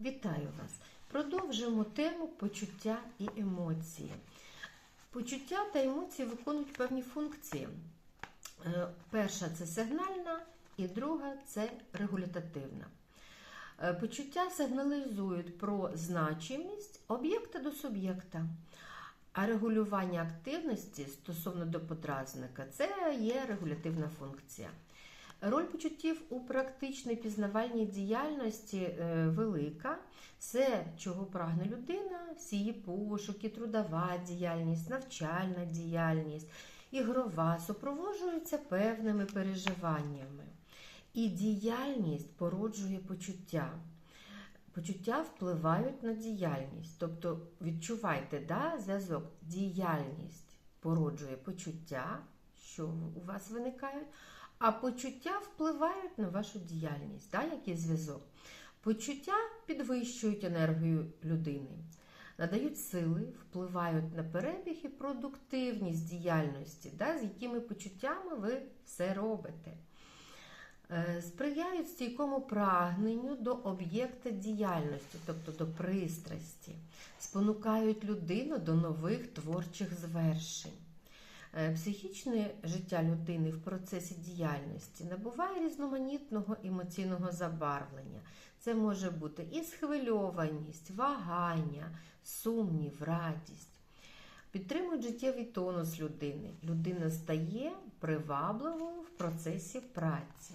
Вітаю вас! Продовжуємо тему почуття і емоції. Почуття та емоції виконують певні функції. Е, Перша це сигнальна, і друга це регулятивна. Е, Почуття сигналізують про значимість об'єкта до суб'єкта. А регулювання активності стосовно до подразника це є регулятивна функція. Роль почуттів у практичній пізнавальній діяльності е, велика. Все, чого прагне людина, всі її пошуки, трудова діяльність, навчальна діяльність, ігрова супроводжуються певними переживаннями. І діяльність породжує почуття. Почуття впливають на діяльність. Тобто відчувайте да, зв'язок. Діяльність породжує почуття, що у вас виникають, а почуття впливають на вашу діяльність. Да, який зв'язок? Почуття підвищують енергію людини, надають сили, впливають на перебіг і продуктивність діяльності, да, з якими почуттями ви все робите. Е, Сприяють стійкому прагненню до об'єкта діяльності, тобто до пристрасті, спонукають людину до нових творчих звершень. Е, Психічне життя людини в процесі діяльності набуває різноманітного емоційного забарвлення. Це може бути і схвильованість, вагання, сумнів, радість. Підтримують життєвий тонус людини. Людина стає привабливою в процесі праці.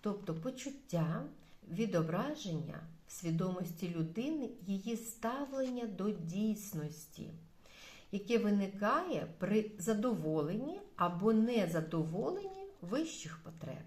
Тобто почуття, відображення в свідомості людини, її ставлення до дійсності, яке виникає при задоволенні або незадоволенні вищих потреб.